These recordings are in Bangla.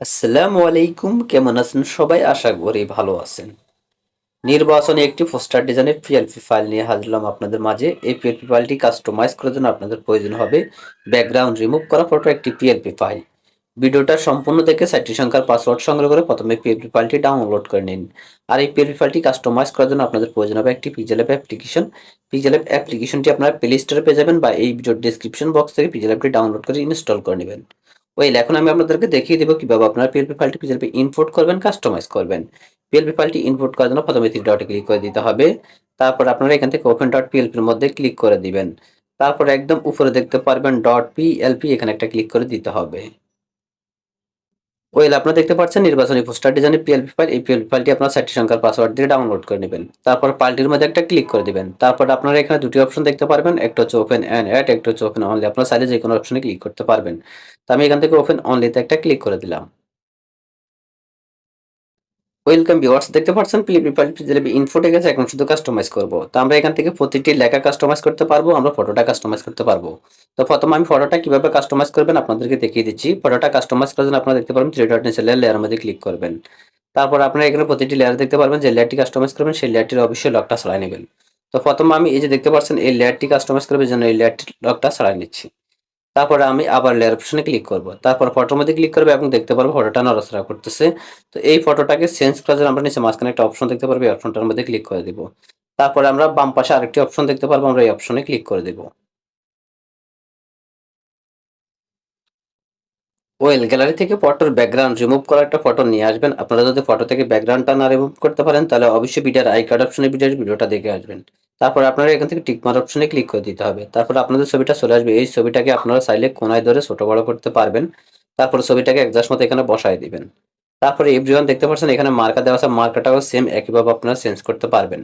আসসালামু আলাইকুম, কেমন আছেন সবাই? আশা করি ভালো আছেন। নির্বাচনে একটি পোস্টার ডিজাইনের পিএলপি ফাইল নিয়ে হাজলাম আপনাদের মাঝে। এই পিএলপি ফাইলটি কাস্টমাইজ করার জন্য আপনাদের প্রয়োজন হবে ব্যাকগ্রাউন্ড রিমুভ করা ফটো একটি পিএলপি ফাইল ভিডিওটা সম্পূর্ণ দেখে সাইটটি সংখ্যার পাসওয়ার্ড সংগ্রহ করে প্রথমে পিএলপি ফাইলটি ডাউনলোড করে নিন। আর এই পিএলপি ফাইলটি কাস্টমাইজ করার জন্য আপনাদের প্রয়োজন হবে একটি pixel app application pixel app অ্যাপ্লিকেশনটি আপনারা প্লে স্টোরে পেয়ে যাবেন বা এই ভিডিওর ডিসক্রিপশন বক্স থেকে পিজেল অ্যাপটি ডাউনলোড করে ইনস্টল করে নেবেন। ওয়েল এখন আমি আপনাদেরকে দেখিয়ে দেবো কীভাবে আপনার পিএলপি ফাইলটি পিএলপি ইনপুট করবেন কাস্টমাইজ করবেন। পিএলপি ফাইলটি ইনপুট করার জন্য প্রথমে থ্রি ডটে ক্লিক করে দিতে হবে। তারপর আপনারা এখান থেকে ওপেন ডট পিএলপির মধ্যে ক্লিক করে দিবেন। তারপর একদম উপরে দেখতে পারবেন ডট পিএলপি এখানে একটা ক্লিক করে দিতে হবে। ওয়েল আপনারা দেখতে পাচ্ছেন নির্বাচনী পোস্টার ডিজাইনের পিএলপি ফাইল এই পিএলপি ফাইলটি আপনার সাইটটি সংখ্যার পাসওয়ার্ড দিয়ে ডাউনলোড করে নেবেন। তারপর পাল্টির মধ্যে একটা ক্লিক করে দেবেন। তারপর আপনারা এখানে দুটি অপশন দেখতে পারবেন। একটা হচ্ছে ওপেন অ্যান্ড অ্যাড একটা হচ্ছে ওপেন অনলি আপনার সাইডে যে কোনো অপশনে ক্লিক করতে পারবেন। তো আমি এখান থেকে ওপেন অনলিতে একটা ক্লিক করে দিলাম। ওয়েলকাম ভিউয়ার্স দেখতে পাচ্ছেন ফাইলটি যেভাবে ইনফোটে গেছে এখন শুধু কাস্টমাইজ করব। তো আমরা এখান থেকে প্রতিটি লেখা কাস্টমাইজ করতে পারব, আমরা ফটোটা কাস্টমাইজ করতে পারব। তো প্রথমে আমি ফটোটা কীভাবে কাস্টমাইজ করবেন আপনাদেরকে দেখিয়ে দিচ্ছি। ফটোটা কাস্টমাইজ করার জন্য আপনারা দেখতে পারবেন থ্রি ডট নিচে লেয়ার মধ্যে ক্লিক করবেন। তারপর আপনারা এখানে প্রতিটি লেয়ার দেখতে পারবেন, যে লেয়ারটি কাস্টমাইজ করবেন, সেই লেয়ারটির অবশ্যই লকটা ছড়াই নেবেন। তো প্রথমে আমি এই যে দেখতে পাচ্ছেন, এই লেয়ারটি কাস্টমাইজ করবে জন্য এই লেয়ারটি লকটা ছড়াই নিচ্ছি। তারপরে আমি আবার লেয়ার অপশনে ক্লিক করব। তারপর ফটোর মধ্যে ক্লিক করবে এবং দেখতে পারব ফটোটা নড়াচড়া করতেছে। তো এই ফটোটাকে চেঞ্জ করার জন্য আমরা নিচে মাঝখানে একটা অপশন দেখতে পারব, এই অপশনটার মধ্যে ক্লিক করে দিব। তারপরে আমরা বাম পাশে আরেকটি অপশন দেখতে পারব, আমরা এই অপশনে ক্লিক করে দেব। ওয়েল গ্যালারি থেকে ফটোর ব্যাকগ্রাউন্ড রিমুভ করা একটা ফটো নিয়ে আসবেন। আপনারা যদি ফটো থেকে ব্যাকগ্রাউন্ডটা না রিমুভ করতে পারেন, তাহলে অবশ্যই ভিডিওর আই কার্ড অপশনে ভিডিওর ভিডিওটা দেখে আসবেন। তারপর আপনারা এখান থেকে টিকমার অপশনে ক্লিক করে দিতে হবে। তারপর আপনাদের ছবিটা চলে আসবে। এই ছবিটাকে আপনারা চাইলে কোনায় ধরে ছোট বড় করতে পারবেন। তারপর ছবিটাকে একজাস্ট মতো এখানে বসায় দিবেন। তারপরে এভরিওয়ান দেখতে পাচ্ছেন, এখানে মার্কা দেওয়া আছে। মার্কাটাও সেম একইভাবে আপনারা চেঞ্জ করতে পারবেন।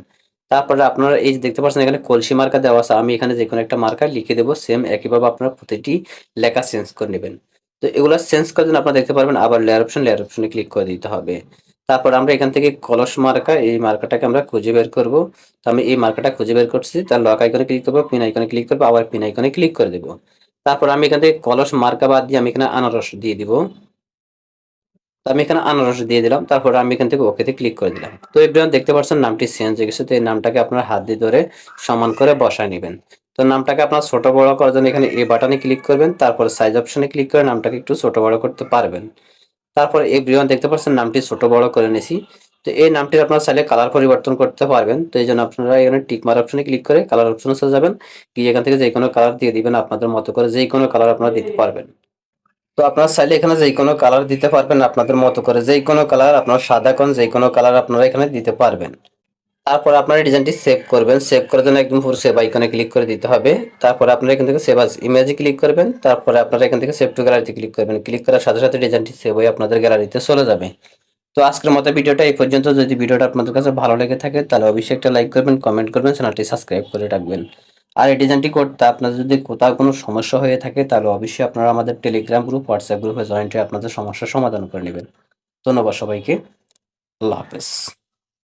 তারপরে আপনারা এই দেখতে পাচ্ছেন, এখানে কলসি মার্কা দেওয়া আছে। আমি এখানে যে কোনো একটা মার্কা লিখে দেবো সেম একইভাবে আপনারা প্রতিটি লেখা চেঞ্জ করে নেবেন। তো এগুলো চেঞ্জ করার জন্য আপনারা দেখতে পারবেন, আবার লেয়ার অপশন লেয়ার অপশনে ক্লিক করে দিতে হবে। তারপর আমরা এখান থেকে কলস মার্কা, এই মার্কাটাকে আমরা খুঁজে বের করব। তো আমি এই মার্কাটা খুঁজে বের করছি, তার লক আইকনে ক্লিক করব পিন আইকনে ক্লিক করব, আবার পিন আইকনে ক্লিক করে দেবো। তারপর আমি এখান থেকে কলস মার্কা বাদ দিয়ে আমি এখানে আনারস দিয়ে দিব। তো আমি এখানে আনারস দিয়ে দিলাম, তারপর আমি এখান থেকে ওকেতে ক্লিক করে দিলাম। তো এভরিওয়ান দেখতে পাচ্ছেন নামটি চেঞ্জ হয়ে গেছে, তো এই নামটাকে আপনার হাত দিয়ে ধরে সমান করে বসায় নেবেন। তো নামটাকে আপনার ছোট বড় করার জন্য এখানে এ বাটনে ক্লিক করবেন, তারপর সাইজ অপশনে ক্লিক করে নামটাকে একটু ছোট বড় করতে পারবেন। তারপর এভরিওয়ান দেখতে পাচ্ছেন নামটি ছোট বড় করে নিয়েছি তো এই নামটির আপনারা চাইলে কালার পরিবর্তন করতে পারবেন। তো এই জন্য আপনারা এখানে টিকমার অপশনে ক্লিক করে কালার অপশনে চলে যাবেন। গিয়ে এখান থেকে যে কোনো কালার দিয়ে দিবেন আপনাদের মতো করে যে কোনো কালার আপনারা দিতে পারবেন। তো আপনারা চাইলে এখানে যে কোনো কালার দিতে পারবেন আপনাদের মতো করে যে কোনো কালার আপনারা সাদা কোন যে কোনো কালার আপনারা এখানে দিতে পারবেন। তারপর আপনারা ডিজাইনটি সেভ করবেন। সেভ করার জন্য একদম পুরো সেভ আইকনে ক্লিক করে দিতে হবে। তারপর আপনারা এখান থেকে সেভ আস ইমেজে ক্লিক করবেন। তারপরে আপনারা এখান থেকে সেভ টু গ্যালারিতে ক্লিক করবেন। ক্লিক করার সাথে সাথে ডিজাইনটি সেভ হয়ে আপনাদের গ্যালারিতে চলে যাবে। তো আজকের মতো ভিডিওটা এই পর্যন্ত। যদি ভিডিওটা আপনাদের কাছে ভালো লেগে থাকে, তাহলে অবশ্যই একটা লাইক করবেন কমেন্ট করবেন চ্যানেলটি সাবস্ক্রাইব করে রাখবেন। আর এই ডিজাইনটি করতে আপনাদের যদি কোথাও কোনো সমস্যা হয়ে থাকে, তাহলে অবশ্যই আপনারা আমাদের টেলিগ্রাম গ্রুপ হোয়াটসঅ্যাপ গ্রুপে জয়েন্ট হয়ে আপনাদের সমস্যার সমাধান করে নেবেন। ধন্যবাদ সবাইকে। আল্লাহ হাফেজ।